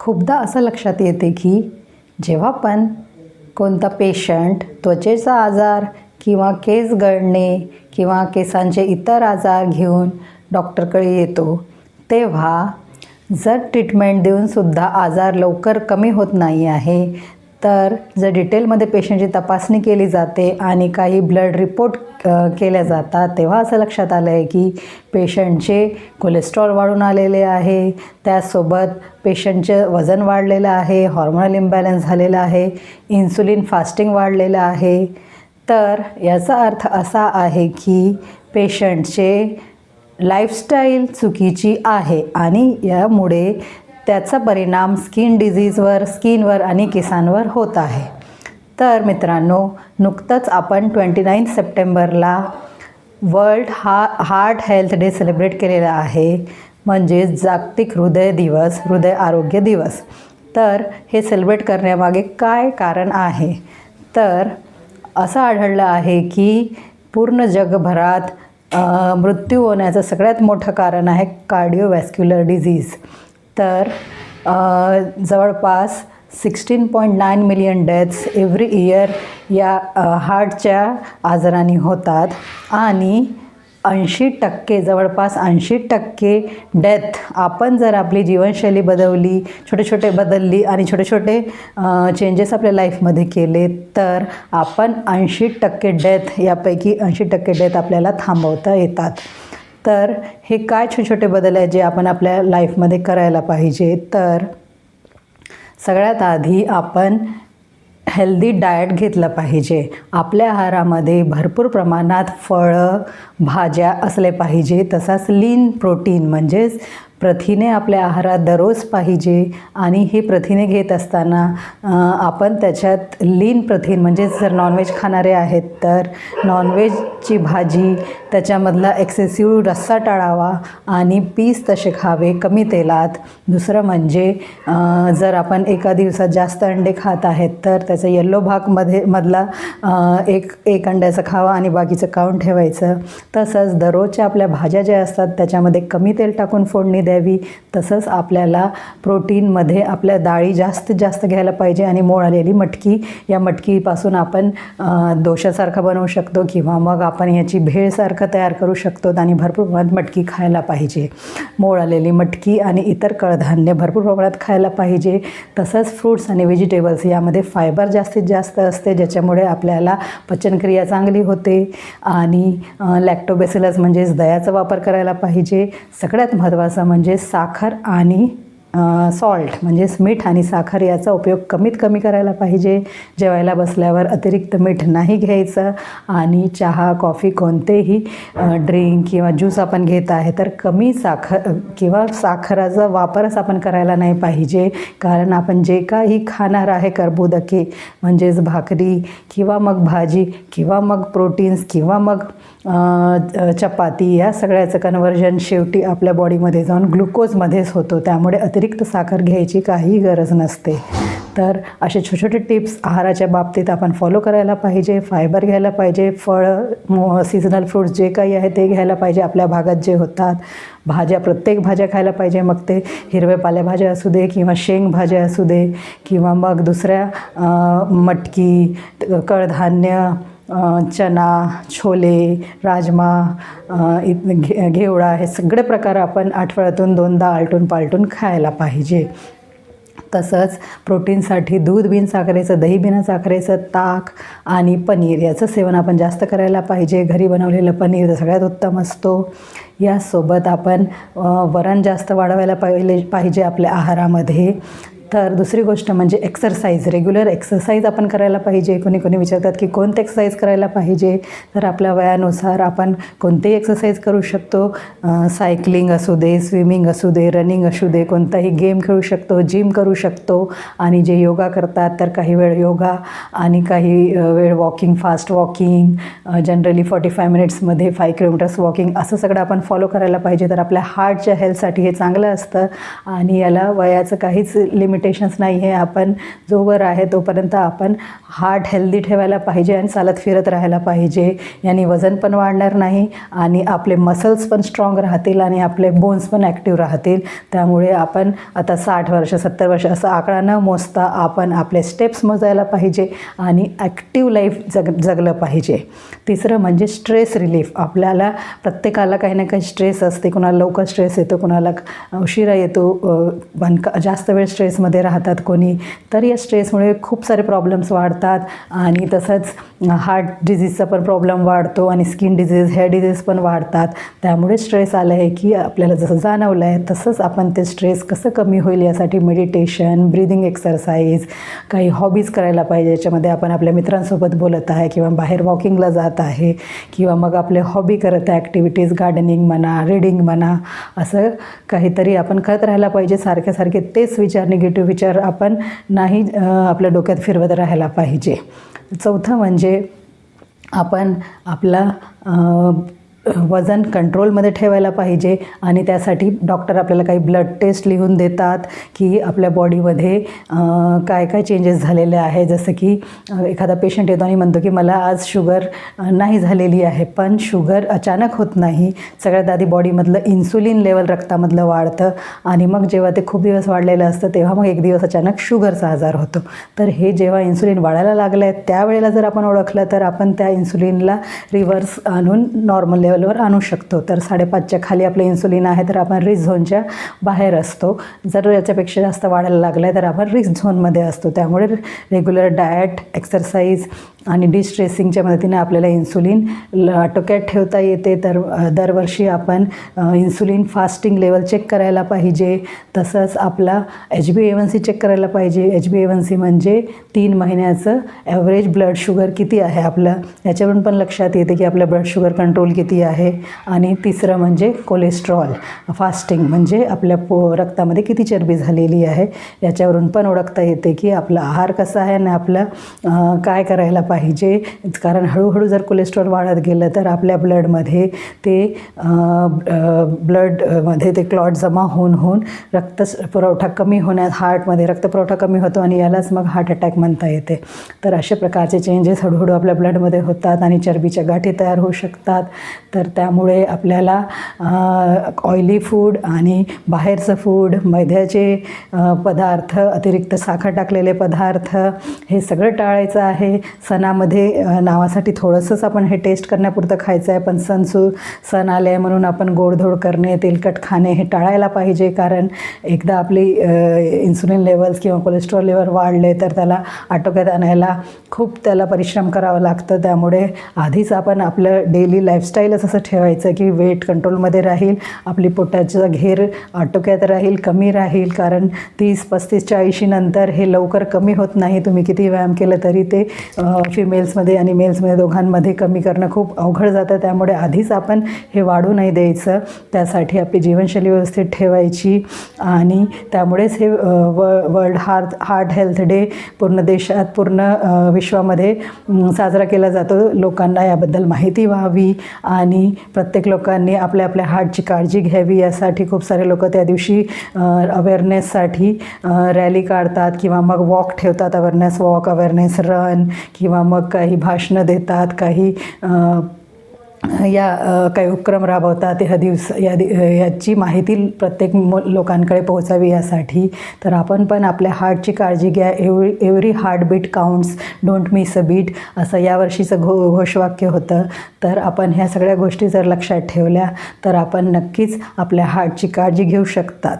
खूपदा असं लक्षात येते की जेव्हा पण कोणता पेशंट त्वचेचा आजार किंवा केस गळणे किंवा केसांचे इतर आजार घेऊन डॉक्टरकडे येतो तेव्हा जर ट्रीटमेंट देऊनसुद्धा आजार लवकर कमी होत नाही आहे तर जर डिटेलमध्ये पेशंटची तपासणी केली जाते आणि काही ब्लड रिपोर्ट केल्या जातात तेव्हा असं लक्षात आलं आहे की पेशंटचे कोलेस्ट्रॉल वाढून आलेले आहे. त्याचसोबत पेशंटचे वजन वाढलेलं आहे हॉर्मोनल इम्बॅलन्स झालेलं आहे इन्सुलिन फास्टिंग वाढलेलं आहे. तर याचा अर्थ असा आहे की पेशंटचे लाईफस्टाईल चुकीची आहे आणि यामुळे त्याचा परिणाम स्किन डिझीजवर स्किनवर आणि केसांवर होत आहे. तर मित्रांनो नुकतंच आपण ट्वेंटी नाईन सप्टेंबरला वर्ल्ड हा हार्ट हेल्थ डे सेलिब्रेट केलेला आहे. म्हणजेच जागतिक हृदय दिवस हृदय आरोग्य दिवस. तर हे सेलिब्रेट करण्यामागे काय कारण आहे? तर असं आढळलं आहे की पूर्ण जगभरात मृत्यू होण्याचं सगळ्यात मोठं कारण आहे कार्डिओवॅस्क्युलर डिझीज तर जवळपास sixteen point nine million deaths every year या हार्टच्या आजाराने होतात. आणि ऐंशी टक्के जवळपास ऐंशी टक्के डेथ आपण जर आपली जीवनशैली बदलली छोटे छोटे बदलली आणि छोटे छोटे चेंजेस आपल्या लाईफमध्ये केले तर आपण ऐंशी टक्के डेथ यापैकी ऐंशी टक्के डेथ आपल्याला थांबवता येतात. तर हे काय छोटे छोटे बदल आहेत जे आपण आपल्या लाईफमध्ये करायला पाहिजे? तर सगळ्यात आधी आपण हेल्दी डाएट घेतलं पाहिजे. आपल्या आहारामध्ये भरपूर प्रमाणात फळं भाज्या असले पाहिजे. तसाच लीन प्रोटीन म्हणजेच प्रथिने आपल्या आहारात दररोज पाहिजे आणि हे प्रथिने घेत असताना आपण त्याच्यात लीन प्रथिन म्हणजेच जर नॉनव्हेज खाणारे आहेत तर नॉनव्हेजची भाजी त्याच्यामधला एक्सेसिव्ह रस्सा टाळावा आणि पीस तसे खावे कमी तेलात. दुसरं म्हणजे जर आपण एका दिवसात जास्त अंडे खात आहेत तर त्याचा येल्लो भागमध्ये मधला एक एक अंड्याचं खावा आणि बाकीचं काढून ठेवायचं. तसंच दररोजच्या आपल्या भाज्या ज्या असतात त्याच्यामध्ये कमी तेल टाकून फोडणी द्यावी. तसंच आपल्याला प्रोटीनमध्ये आपल्या डाळी जास्तीत जास्त घ्यायला पाहिजे आणि मोळ आलेली मटकी. या मटकीपासून आपण दोशासारखं बनवू शकतो किंवा मग आपण याची भेळसारखं तयार करू शकतो आणि भरपूर प्रमाणात मटकी खायला पाहिजे. मोड आलेली मटकी आणि इतर कडधान्य भरपूर प्रमाणात खायला पाहिजे. तसंच फ्रूट्स आणि व्हेजिटेबल्स यामध्ये फायबर जास्तीत जास्त असते ज्याच्यामुळे आपल्याला पचनक्रिया चांगली होते आणि लॅक्टोबेसिलस म्हणजेच दयाचा वापर करायला पाहिजे. सगळ्यात महत्त्वाचं म्हणजे म्हणजे साखर आणि सॉल्ट म्हणजेच मीठ आणि साखर याचा उपयोग कमीत कमी करायला पाहिजे. जेवायला बसल्यावर अतिरिक्त मीठ नाही घ्यायचं आणि चहा कॉफी कोणतेही ड्रिंक किंवा ज्यूस आपण घेत आहे तर कमी साखर किंवा साखराचा वापरच आपण करायला नाही पाहिजे. कारण आपण जे काही खाणार आहे कर्बोदके म्हणजेच भाकरी किंवा मग भाजी किंवा मग प्रोटीन्स किंवा मग चपाती या सगळ्याचं कन्वर्जन शेवटी आपल्या बॉडीमध्ये जाऊन ग्लुकोजमध्येच होतो. त्यामुळे अतिरिक्त साखर घ्यायची काही गरज नसते. तर असे छोटे छोटे टिप्स आहाराच्या बाबतीत आपण फॉलो करायला पाहिजे फायबर घ्यायला पाहिजे फळं सीझनल फ्रूट्स जे काही आहे ते घ्यायला पाहिजे आपल्या भागात जे होतात. भाज्या प्रत्येक भाज्या खायला पाहिजे मग ते हिरवे पालेभाज्या असू दे किंवा शेंग भाज्या असू दे किंवा मग दुसऱ्या मटकी कडधान्य चना छोले राजमा इत घे घेवडा हे सगळे प्रकार आपण आठवड्यातून दोनदा आलटून पालटून खायला पाहिजे. तसंच प्रोटीनसाठी दूध बिन साखरेचं दही बिना साखरेचं ताक आणि पनीर याचं सेवन आपण जास्त करायला पाहिजे. घरी बनवलेलं पनीर तर सगळ्यात उत्तम असतो. यासोबत आपण वरण जास्त वाढवायला पाहिले पाहिजे आपल्या आहारामध्ये. तर दुसरी गोष्ट म्हणजे एक्सरसाइज रेग्युलर एक्सरसाइज आपण करायला पाहिजे. कोणी कोणी विचारतात की कोणते एक्सरसाइज करायला पाहिजे? तर आपल्या वयानुसार आपण कोणतेही एक्सरसाइज करू शकतो. सायकलिंग असू दे स्विमिंग असू दे रनिंग असू दे कोणताही गेम खेळू शकतो जिम करू शकतो. आणि जे योगा करतात तर काही वेळ योगा आणि काही वेळ walking fast walking generally forty five मिनिट्समध्ये five kilometres walking असं सगळं आपण फॉलो करायला पाहिजे. तर आपल्या हार्टच्या हेल्थसाठी हे चांगलं असतं. आणि याला वयाचं काहीच लिमिट लिमिटेशन्स नाही आहे आपण जोवर आहे तोपर्यंत आपण हार्ट हेल्दी ठेवायला पाहिजे आणि चालत फिरत राहायला पाहिजे. याने वजन पण वाढणार नाही आणि आपले मसल्स पण स्ट्रॉंग राहतील आणि आपले बोन्स पण ॲक्टिव्ह राहतील. त्यामुळे आपण आता साठ वर्ष सत्तर वर्ष असं आकडा न मोजता आपण आपले स्टेप्स मोजायला पाहिजे आणि ॲक्टिव्ह लाईफ जग जगलं पाहिजे. तिसरं म्हणजे स्ट्रेस रिलीफ आपल्याला प्रत्येकाला काही ना काही स्ट्रेस असते. कुणाला लवकर स्ट्रेस येतो कुणाला उशिरा येतो पण जास्त वेळ स्ट्रेसमध्ये राहतात कोणी तर या स्ट्रेसमुळे खूप सारे प्रॉब्लेम्स वाढतात. आणि तसंच हार्ट डिझीजचा पण प्रॉब्लेम वाढतो आणि स्किन डिझीज हेअर डिझीज पण वाढतात. त्यामुळे स्ट्रेस आलं आहे की आपल्याला जसं जाणवलं आहे तसंच आपण ते स्ट्रेस कसं कमी होईल यासाठी मेडिटेशन ब्रिदिंग एक्सरसाइज काही हॉबीज करायला पाहिजे. याच्यामध्ये आपण आपल्या मित्रांसोबत बोलत आहे किंवा बाहेर वॉकिंगला जात आहे किंवा मग आपले हॉबी करत आहे ॲक्टिव्हिटीज गार्डनिंग म्हणा रीडिंग म्हणा असं काहीतरी आपण करत राहायला पाहिजे. सारखे सारखे तेच विचार निगेटिव्ह विचार आपण नाही आपल्या डोक्यात फिरवत राहायला पाहिजे. चौथं म्हणजे आपण आपला वजन कंट्रोलमध्ये ठेवायला पाहिजे आणि त्यासाठी डॉक्टर आपल्याला काही ब्लड टेस्ट लिहून देतात की आपल्या बॉडीमध्ये काय काय चेंजेस झालेले आहे. जसं की एखादा पेशंट येतो आणि म्हणतो की मला आज शुगर नाही झालेली आहे पण शुगर अचानक होत नाही. सगळ्यात आधी बॉडीमधलं इन्सुलिन लेवल रक्तामधलं वाढतं आणि मग जेव्हा ते खूप दिवस वाढलेलं असतं तेव्हा मग एक दिवस अचानक शुगरचा आजार होतो. तर हे जेव्हा इन्सुलिन वाढायला लागलं आहे त्यावेळेला जर आपण ओळखलं तर आपण त्या इन्सुलिनला रिव्हर्स आणून नॉर्मल लेवलवर आणू शकतो. तर साडेपाचच्या खाली आपलं इन्सुलिन आहे तर आपण रिस्क झोनच्या बाहेर असतो. जर याच्यापेक्षा जास्त वाढायला लागलं आहे तर आपण रिस्क झोनमध्ये असतो. त्यामुळे रेग्युलर डाएट एक्सरसाइज आणि डिस्ट्रेसिंगच्या मदतीने आपल्याला इन्सुलिन ल आटोक्यात ठेवता येते. तर दरवर्षी आपण इन्सुलिन फास्टिंग लेवल चेक करायला पाहिजे. तसंच आपला H B A one C check करायला पाहिजे. H B A one C म्हणजे तीन महिन्याचं ॲव्हरेज ब्लड शुगर किती आहे आपलं? याच्यावरून पण लक्षात येते की आपलं ब्लड शुगर कंट्रोल किती आहे. आणि तिसरं म्हणजे कोलेस्ट्रॉल फास्टिंग म्हणजे आपल्या पो रक्तामध्ये किती चरबी झालेली आहे. याच्यावरून पण ओळखता येते की आपला आहार कसा आहे आणि आपलं काय करायला पाहिजे. कारण हळूहळू जर कोलेस्ट्रॉल वाढत गेलं तर आपल्या ब्लडमध्ये ते ब्लडमध्ये ते क्लॉट जमा होऊन होऊन रक्त पुरवठा कमी होण्यात हार्टमध्ये रक्तपुरवठा कमी होतो आणि यालाच मग हार्ट अटॅक म्हणता येते. तर अशा प्रकारचे चेंजेस हळूहळू आपल्या ब्लडमध्ये होतात आणि चरबीच्या गाठी तयार होऊ शकतात. तर त्यामुळे आपल्याला ऑइली फूड आणि बाहेरचं फूड मैद्याचे पदार्थ अतिरिक्त साखर टाकलेले पदार्थ हे सगळं टाळायचं आहे. सन सणामध्ये नावासाठी थोडंसंच आपण हे टेस्ट करण्यापुरतं खायचं आहे पण सण सु सण आले आहे म्हणून आपण गोडधोड करणे तेलकट खाणे हे टाळायला पाहिजे. कारण एकदा आपली इन्सुलिन लेवल्स किंवा कोलेस्ट्रॉल लेवल वाढले तर त्याला आटोक्यात आणायला खूप त्याला परिश्रम करावं लागतं. त्यामुळे आधीच आपण आपलं डेली लाईफस्टाईलच असं ठेवायचं की वेट कंट्रोलमध्ये राहील आपली पोटाचा घेर आटोक्यात राहील कमी राहील. कारण तीस पस्तीस चाळीशी नंतर हे लवकर कमी होत नाही. तुम्ही किती व्यायाम केलं तरी ते फिमेल्समध्ये आणि मेल्समध्ये दोघांमध्ये कमी करणं खूप अवघड जातं. त्यामुळे आधीच आपण हे वाढू नाही द्यायचं. त्यासाठी आपली जीवनशैली व्यवस्थित ठेवायची आणि त्यामुळेच हे व world heart heart health day पूर्ण देशात पूर्ण विश्वामध्ये साजरा केला जातो. लोकांना याबद्दल माहिती व्हावी आणि प्रत्येक लोकांनी आपल्या आपल्या हार्टची काळजी घ्यावी. यासाठी खूप सारे लोक त्या दिवशी अवेअरनेससाठी रॅली काढतात किंवा मग वॉक ठेवतात. अवेअरनेस वॉक अवेअरनेस रन किंवा मग काही भाषणं देतात काही या काही उपक्रम राबवतात. ह्या दिवस या दि याची माहिती प्रत्येक लोकांकडे पोहोचावी यासाठी. तर आपण पण आपल्या हार्टची काळजी घ्या. Every every heart beat counts don't miss a beat असं यावर्षीचं घो घोषवाक्य होतं. तर आपण ह्या सगळ्या गोष्टी जर लक्षात ठेवल्या तर आपण नक्कीच आपल्या हार्टची काळजी घेऊ शकतात.